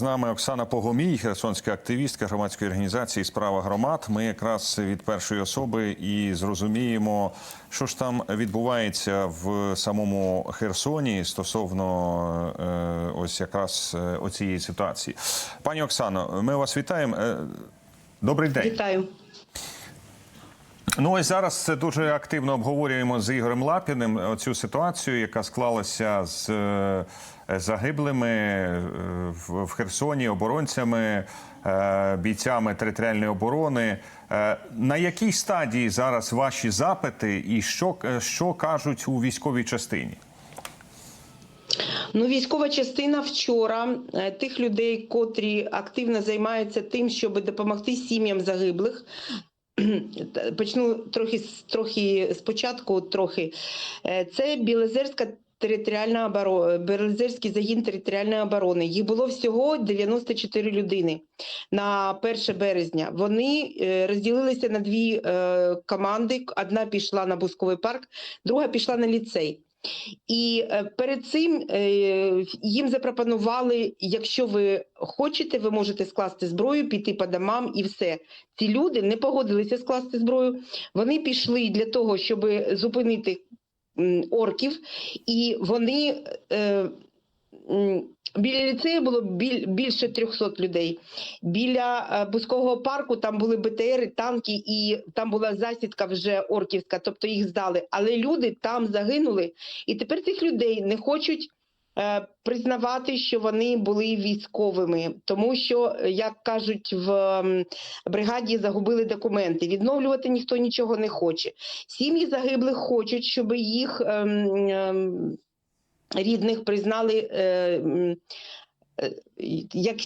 З нами Оксана Погомій, херсонська активістка громадської організації Справа громад. Ми якраз від першої особи і зрозуміємо, що ж там відбувається в самому Херсоні стосовно е, ось якраз е, оцієї ситуації. Пані Оксано, ми вас вітаємо. Е, Добрий день. Вітаю. Ну ось зараз це дуже активно обговорюємо з Ігорем Лапіним цю ситуацію, яка склалася з е, загиблими е, в Херсоні, оборонцями, е, бійцями територіальної оборони. Е, На якій стадії зараз ваші запити, і що, е, що кажуть у військовій частині? Ну, військова частина вчора е, тих людей, котрі активно займаються тим, щоб допомогти сім'ям загиблих. Почну трохи трохи спочатку. Трохи Е, це Білозерська територіальна оборона, Білозерський загін територіальної оборони. Їх було всього 94 людини на 1 березня. Вони е, розділилися на дві е, команди. Одна пішла на Бусковий парк, друга пішла на ліцей. І е, перед цим е, їм запропонували, якщо ви хочете, ви можете скласти зброю, піти по домам і все. Ці люди не погодилися скласти зброю. Вони пішли для того, щоб зупинити орків, і вони е, біля ліцею було біль, більше 300 людей. Біля е, Бузкового парку там були БТРи, танки, і там була засідка вже орківська, тобто їх здали. Але люди там загинули, і тепер цих людей не хочуть. е, Признавати, що вони були військовими, тому що, е, як кажуть, в бригаді загубили документи. Відновлювати ніхто нічого не хоче. Сім'ї загиблих хочуть, щоб їх ем, ем, рідних признали е, е, як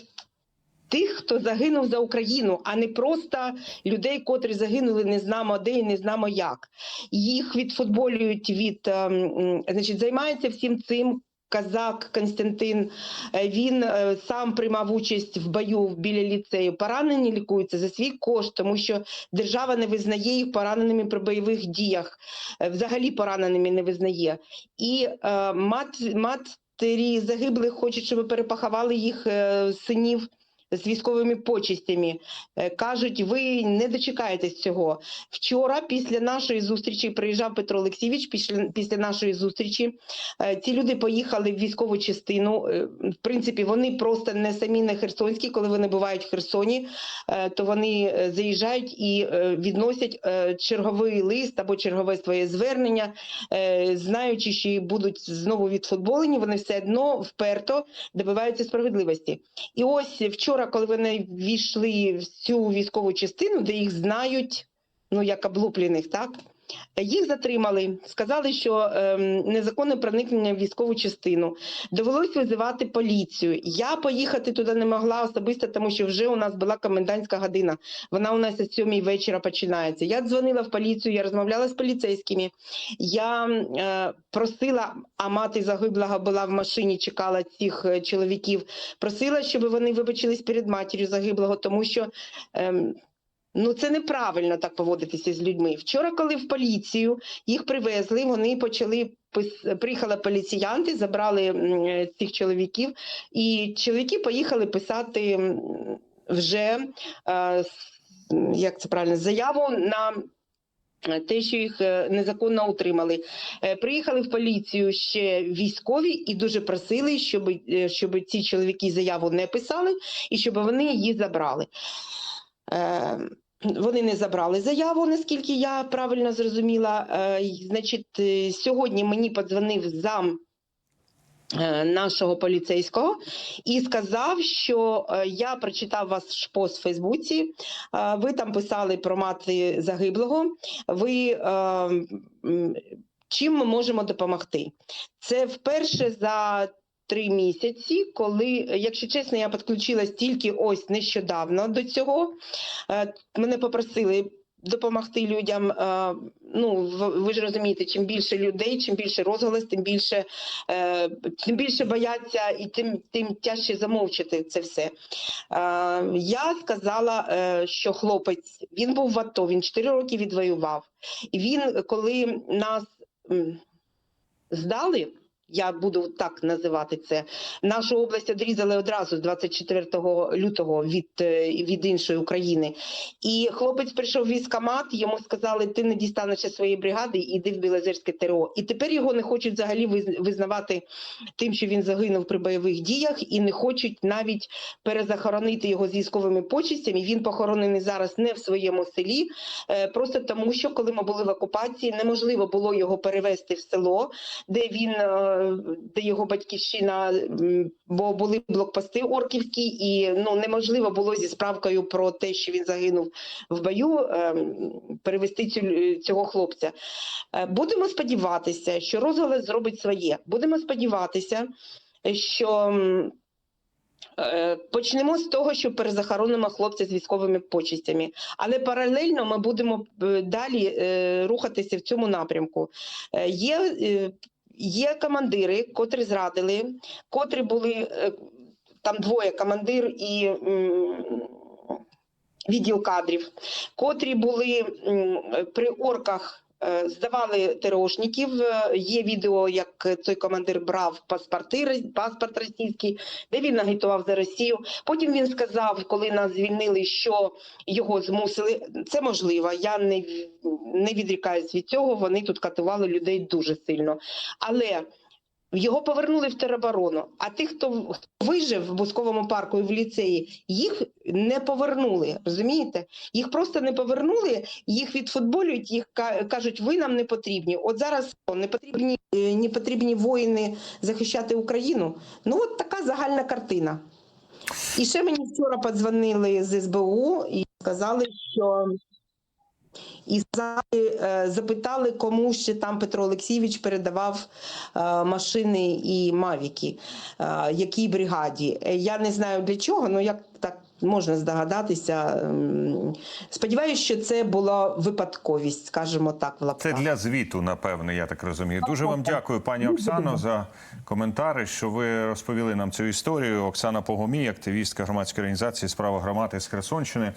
тих, хто загинув за Україну, а не просто людей, котрі загинули не знамо де і не знамо як. Їх відфутболюють від ем, значить, займаються всім цим. Казак Константин, е, він е, сам приймав участь в бою біля ліцею. Поранені лікуються за свій кошт, тому що держава не визнає їх пораненими при бойових діях, е, взагалі пораненими не визнає. І е, мат, матері загиблих хочуть, щоб перепахавали їх синів. З військовими почестями Е, кажуть, ви не дочекаєтесь цього. Вчора, після нашої зустрічі, приїжджав Петро Олексійович. Після, нашої зустрічі е, ці люди поїхали в військову частину. Е, В принципі, вони просто не самі не херсонські. Коли вони бувають в Херсоні, то вони заїжджають і відносять черговий лист або чергове своє звернення, знаючи, що будуть знову відфутболені, вони все одно вперто добиваються справедливості. І ось вчора, коли вони ввійшли в цю військову частину, де їх знають, ну як облуплених, так. Їх затримали, сказали, що ем, незаконне проникнення в військову частину. Довелось визивати поліцію. Я поїхати туди не могла особисто, тому що вже у нас була комендантська година. Вона у нас о сьомій вечора починається. Я дзвонила в поліцію, я розмовляла з поліцейськими. Я е, просила, а мати загиблого була в машині, чекала цих е, чоловіків. Просила, щоб вони вибачились перед матір'ю загиблого, тому що. ем, Ну, це неправильно так поводитися з людьми. Вчора, коли в поліцію їх привезли, вони почали приїхали поліціянти, забрали цих чоловіків, і чоловіки поїхали писати вже як це правильно заяву на. Те, що їх е, незаконно утримали, Е, приїхали в поліцію ще військові і дуже просили, щоб, е, щоб ці чоловіки заяву не писали і щоб вони її забрали. Вони не забрали заяву, наскільки я правильно зрозуміла. Е, Значить, е, сьогодні мені подзвонив зам е, нашого поліцейського і сказав, що я прочитав ваш пост в Фейсбуці. Ви там писали про мати загиблого. Ви чим ми можемо допомогти? Це вперше за. Три місяці, коли, якщо чесно, я підключилась тільки ось нещодавно до цього. Е, Мене попросили допомогти людям. е, Ну, ви ж розумієте, чим більше людей, чим більше розголос, тим більше, е, тим більше бояться і тим, тим тяжче замовчити це все. Я сказала, що хлопець він був в АТО, він 4 роки відвоював. І він, коли нас здали, Я буду так називати це. Нашу область відрізали одразу з 24 лютого від, е, від іншої України. І хлопець прийшов в військкомат, йому сказали, ти не дістанешся своєї бригади, іди в Білозерське ТРО. І тепер його не хочуть взагалі виз- визнавати тим, що він загинув при бойових діях, і не хочуть навіть перезахоронити його з військовими почестями. Він похоронений зараз не в своєму селі, е, просто тому, що коли ми були в окупації, неможливо було його перевезти в село, де він, е, де його батьківщина, бо були блокпости орківські, і ну неможливо було зі справкою про те, що він загинув в бою, е, перевести цю, цього хлопця. Е, Будемо сподіватися, що розголос зробить своє. Будемо сподіватися, що. е, Почнемо з того, що перезахоронимо хлопця з військовими почестями, але паралельно ми будемо е, далі е, рухатися в цьому напрямку. Е, Є, е, є командири, котрі зрадили, котрі були е, там двоє командир і відділ кадрів, котрі були при орках. Е, Здавали ТРОшників. Е, Є відео, як цей командир брав паспорти, паспорт російський, де він агітував за Росію. Потім він сказав, коли нас звільнили, що його змусили. Це можливо. Я не, не відрікаюсь від цього. Вони тут катували людей дуже сильно. Але його повернули в тероборону. А тих, хто вижив в Бусковому парку і в ліцеї, їх не повернули. Розумієте? Їх просто не повернули, їх відфутболюють, їх кажуть, ви нам не потрібні. От зараз не потрібні, е, не потрібні воїни захищати Україну. Ну от така загальна картина. І ще мені вчора подзвонили з СБУ і сказали, що і е, запитали, кому ще там Петро Олексійович передавав е, машини і мавіки, е, якій бригаді. Я не знаю для чого, але як так можна здогадатися. М, Сподіваюсь, що це була випадковість, скажімо так, в Це для звіту, напевне, я так розумію. Дуже вам дякую, пані Оксано, за коментари, що ви розповіли нам цю історію. Оксана Погомій, активістка громадської організації Справа громади з Херсонщини.